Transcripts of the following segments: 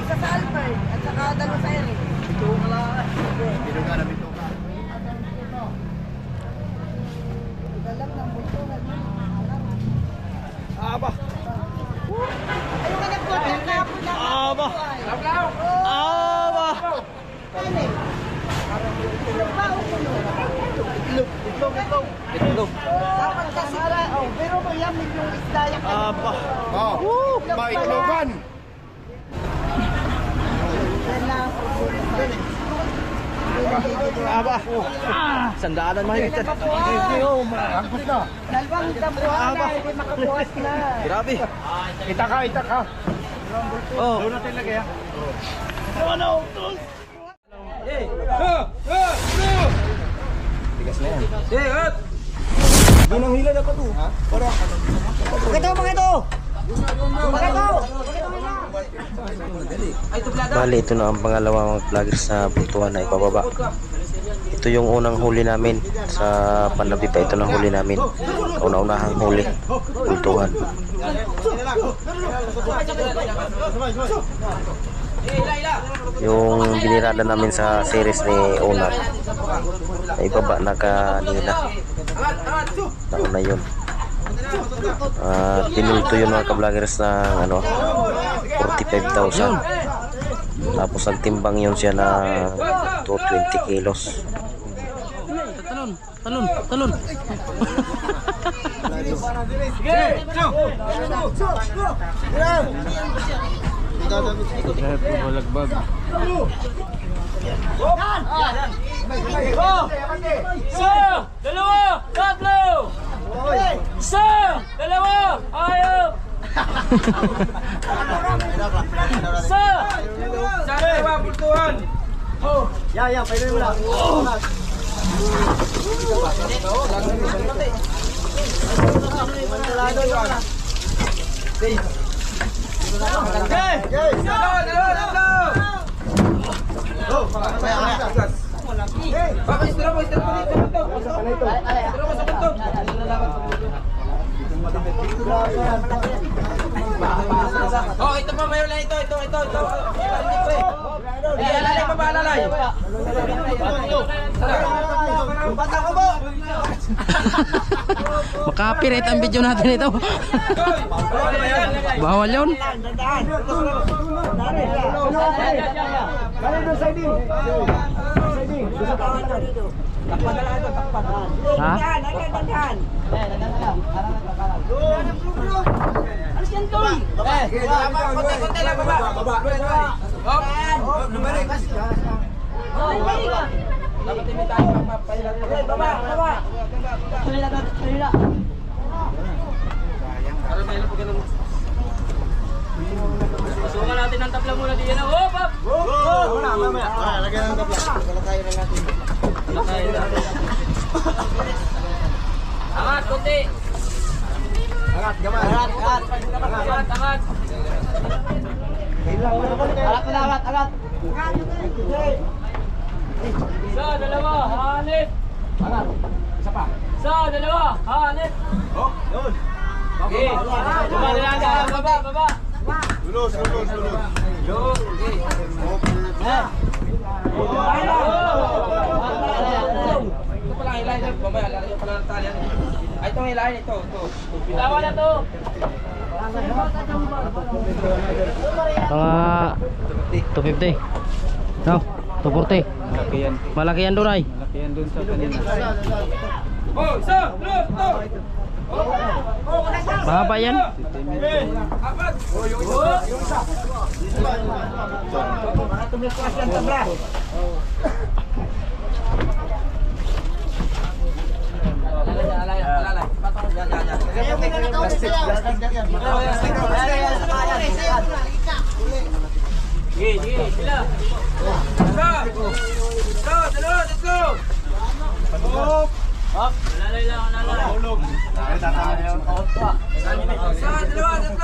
Isa sa Albert at saka dalawa sa Eric. Dalang ng bulto na yun. Aba. Ayun ka nagbuhat ng kapo na Aba. Aba! Kani? Itlog ba o kulo? Itlog. Itlog, itlog. Itlog. Dapat kasi, oh, pero mayamin yung isda yung Aba. Oh. Yan lang. Aba. Sandaanan mahigit. Angkos na. Dalawang dabuhan na, hindi makabuhat na. Grabe. Ita ka, ita ka. Oh. Doon natin lagay ha. Tigas na yan. Eh, at! Doon ang hila dapat to. Para. Pakito, pakito! Pakito! Bali, ito na ang pangalawang vloggers na bultuhan na ipababa. Ito yung unang huli namin sa panabi pa ito na huli namin. Una-unahang huli, bultuhan. Yung binirada namin sa series ni Una na ibaba na kanina. Nauna yun. At pinulto yun mga ka-vloggers ng ano, 45,000. Tapos nagtimbang yun siya na 220 kilos. Talon, talon, talon. Isa! Dalawa! Tatlo! Isa! Dalawa! Ayaw! Isa! Sana ba, bultuhan? Dalawa, dalawa, dalawa! Baka istira mo, istira mo dito, dito. Istira mo sa buntot. Oh, ito pa, mayroon lang ito, ito, ito, ito. Eh, alalay pa ba, alalay? Makapirit ang video natin ito. Bawal yun. Ha? Eh, konti, konti lang, baba. Hop. Dapat hindi tayo mapapahilan. Baba, baba. Para may ilapag ganun. Pasukan natin ang tabla muna diyan. Hop! Hop! Wala. Ah, lagyan ng tabla. Kalakayin na natin. Angat, konti! Angat, gamay. Angat, angat. Angat, angat! Angat, angat, angat. Dalawa, hanip! Angat. Isa pa. Isa, dalawa, hanip! Oh, yun. Okay, baba na. Baba, baba! Lulus, lulus, lulus. Yo, Ay, itong hilahin ito. Ito. Bitawan na to! Mga 250. No, 240. Malaki yan doon ay. Oh, isa, dalawa, ito. Mahaba yan. Apat. Alalay, alalay, alalay. Sige, sige, sila. Hop, lalay lang, lalay. Hulog. Lalay lang. Tulak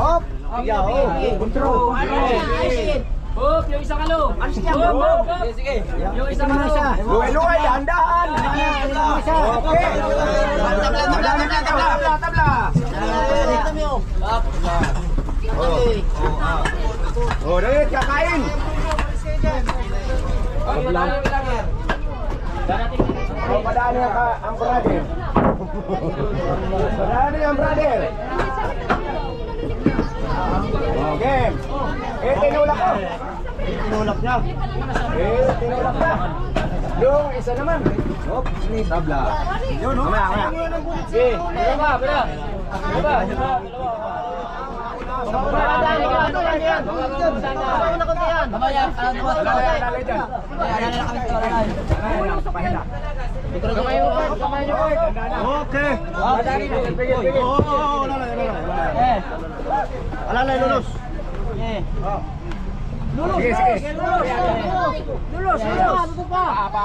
Hop! Yeah, oh. Control. Hop, yung isang kalo. Hop, hop, hop. Sige, Yung isang kalo. Luway-luway, dahan-dahan. Okay. Tabla, tabla, tabla, tabla, tabla. Oh, dahil kakain. Oh, padaan niya ka ang. Padaan niya ang brother. Oh, game. Eh, tinulak ko. Tinulak niya. Eh, tinulak na. Yung isa naman. Hop, ni tabla. Yun, no? Mamaya, mamaya. Sige, dalawa, dalawa. Dalawa, dalawa. Mamaya, ano ba? Lalay, lalay dyan. Okay. Oo, lalay, lalay. Alalay, lulos. Sige, sige. Lulos, lulos. Papa.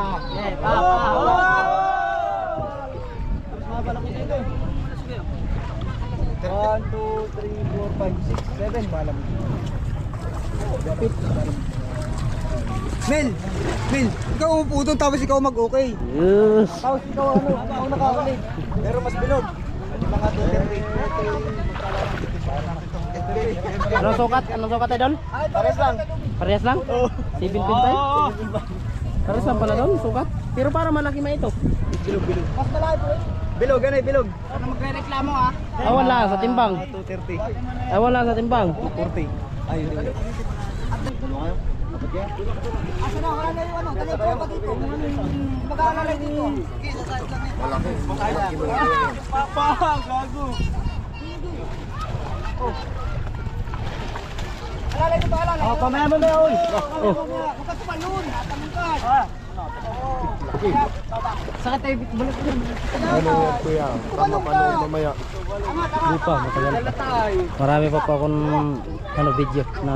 One, two, three, four, five, six, seven. Malam. Mel! Mel! Ikaw umuputong tapos ikaw mag-okay. Yes. Tapos ikaw ano, ikaw nakakali. Pero mas bilog. Mga 230. Anong sukat? Anong sukat tayo doon? Pares lang. Parehas lang? 7.5? Parehas lang pala doon, sukat. Pero para malaki ma ito. Mas malaki po eh. Bilog, ano eh, bilog. Ano magre-reklamo ah? Ah, wala, sa timbang. 230. Ah, wala sa timbang. 240. Ayun din. Asa na, wala na yung ano, dali ko pa dito. Mag-aalala dito. Papa, gago. Alalay ko ba, alalay? Oh, pamaya mo na oy. Oh. Huwag ka tumalun, atanong ka. Sakit tayo balik din. Ano yan, kuya? Tama pa na mamaya. Di pa, matagal pa. Marami pa pa akong ano video na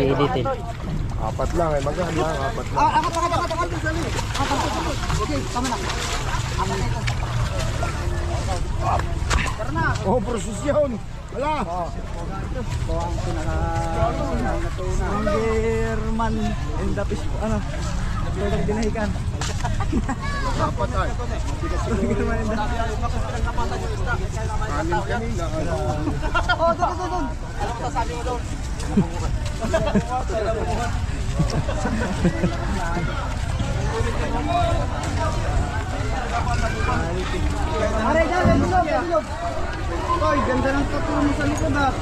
i-editin. Apat lang eh, maganda lang, apat lang. Ah, akat, akat, akat, akat, dali. Akat, akat, akat. Okay, tama na. Oh, prosesyon! Wala! Ang German and the fish, ano, tulad dinahikan. Apat ay. German and the Kanin kanina. ano. Oh, doon, doon, doon. Aray, dali, bilog, bilog. Oy, ganda ng tattoo mo sa likod ah.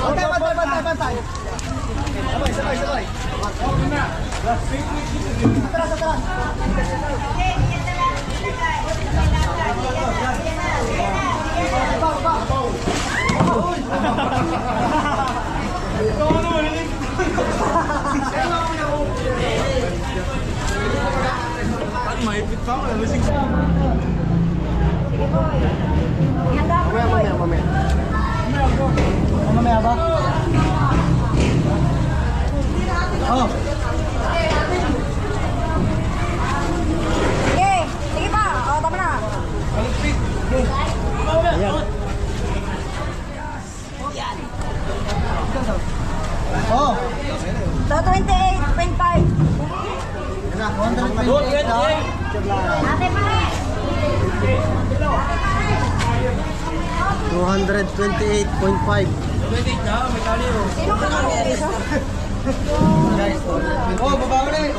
Okay, bantay, bantay, bantay. Sabay, sabay, sabay. Tara, tara. Mamaya, mamaya, mamaya. Mamaya ba? Oh. Sige, sige pa. O, tama na. Oh. So, 28.5. Ate pa. 228.5. Sino ka kami dito? Oh, baba ulit.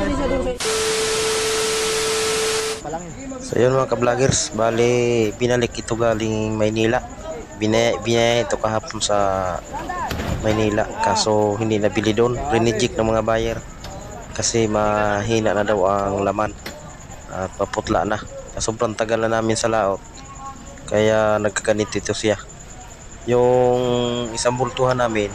So yun mga ka-vloggers, bali binalik ito galing Maynila. Binaya, binaya ito kahapon sa Maynila kaso hindi nabili doon. Reneject ng mga buyer kasi mahina na daw ang laman at paputla na. Sobrang tagal na namin sa laot kaya nagkaganito ito siya. Yung isang bultuhan namin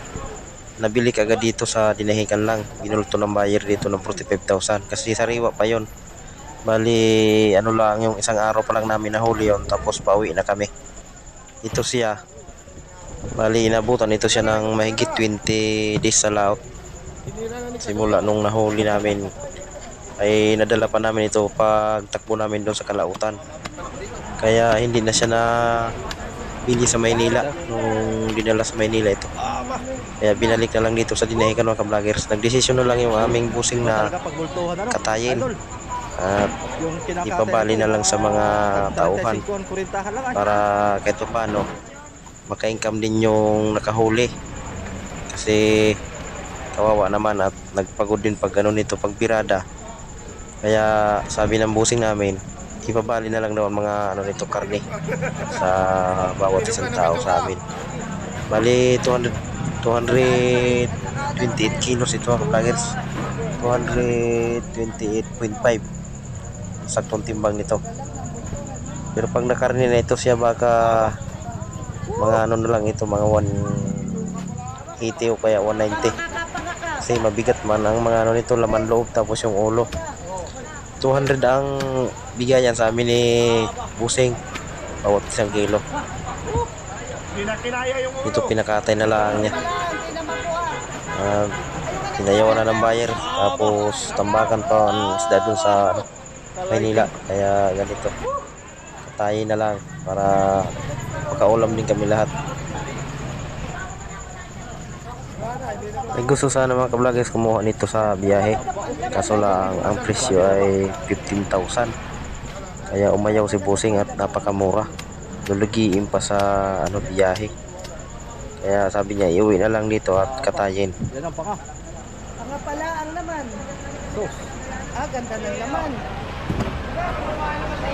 nabili kagad dito sa dinahikan lang. Binulto ng buyer dito ng 45,000 kasi sariwa pa yon. Bali, ano lang, yung isang araw pa lang namin nahuli yon tapos pauwi na kami. Ito siya. Bali, inabutan ito siya ng mahigit 20 days sa. Simula nung nahuli namin ay nadala pa namin ito pag takbo namin doon sa kalautan. Kaya hindi na siya na bili sa Maynila nung dinala sa Maynila ito. Kaya binalik na lang dito sa dinahikan mga ka-vloggers. Nagdesisyon na lang yung aming busing na katayin at ipabali na lang sa mga tauhan para kahit pa paano maka-income din yung nakahuli. Kasi kawawa naman at nagpagod din pag ganun nito pag birada kaya sabi ng busing namin ipabali na lang daw ang mga ano nito karne sa bawat isang tao sa amin. Bali 200 228 kilos ito mga vloggers 228.5 saktong timbang nito. Pero pag nakarne na ito siya baka mga ano na lang ito mga 180 o kaya 190 kasi mabigat man ang mga ano nito laman loob tapos yung ulo. 200 ang bigayan sa amin ni Busing bawat isang kilo. Ito pinakatay na lang niya. Uh, sinayawan na ng buyer. Tapos tambakan pa ang isda dun sa ano, Maynila kaya ganito. Katayin na lang para makaulam din kami lahat May gusto sana mga ka-vloggers kumuha nito sa biyahe. Kaso lang ang presyo ay 15,000. Kaya umayaw si Busing at napakamura. Lulugiin pa sa ano biyahe. Kaya sabi niya iuwi na lang dito at katayin. Yan ang panga. Ang pala ang laman. Ah, ganda ng laman.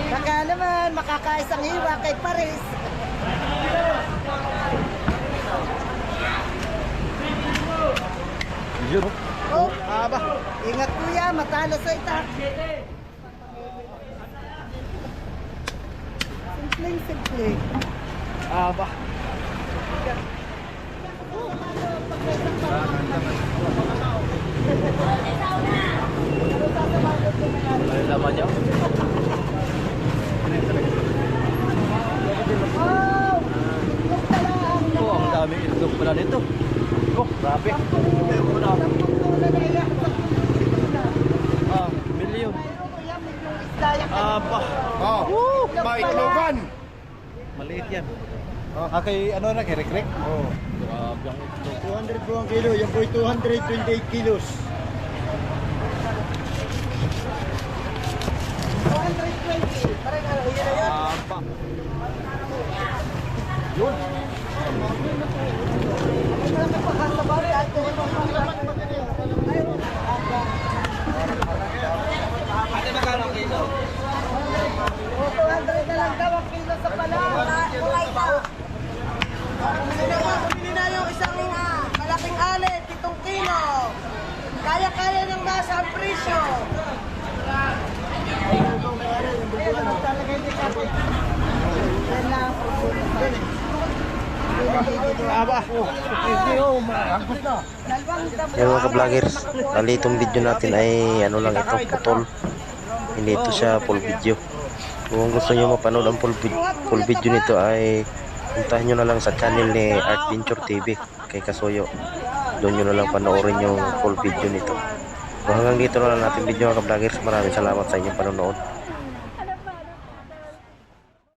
Baka naman, makakaisang hiwa kay Paris. Yun. Oh, aba. Ingat kuya, matalo sa itak. Simpleng simple. Aba. Ano naman niya? Oh, yung pala ang Oh, ang itlog pala nito. Oh, grabe. Ah, milyon. Aba. Oh, maitlogan. Maliit yan. Ah, kay ano na, kay Rick Rick? Oo. Oh. Grabe ang itlog. 200 po ang kilo. Yan po ay 228 kilos. 220. Parang ano, yan na yan. Aba. Yun. Ang Kaya-kaya ng nasa ang presyo. Talaga hindi ka po. Yan lang. Aba. Yan mga ka-vloggers, bali itong video natin ay ano lang ito, putol. Hindi ito siya full video. Kung gusto nyo mapanood ang full, full video nito ay puntahan nyo na lang sa channel ni Art Venture TV kay Kasuyo. Doon nyo na lang panoorin yung full video nito. So hanggang dito na lang natin video mga ka-vloggers. Maraming salamat sa inyong panonood.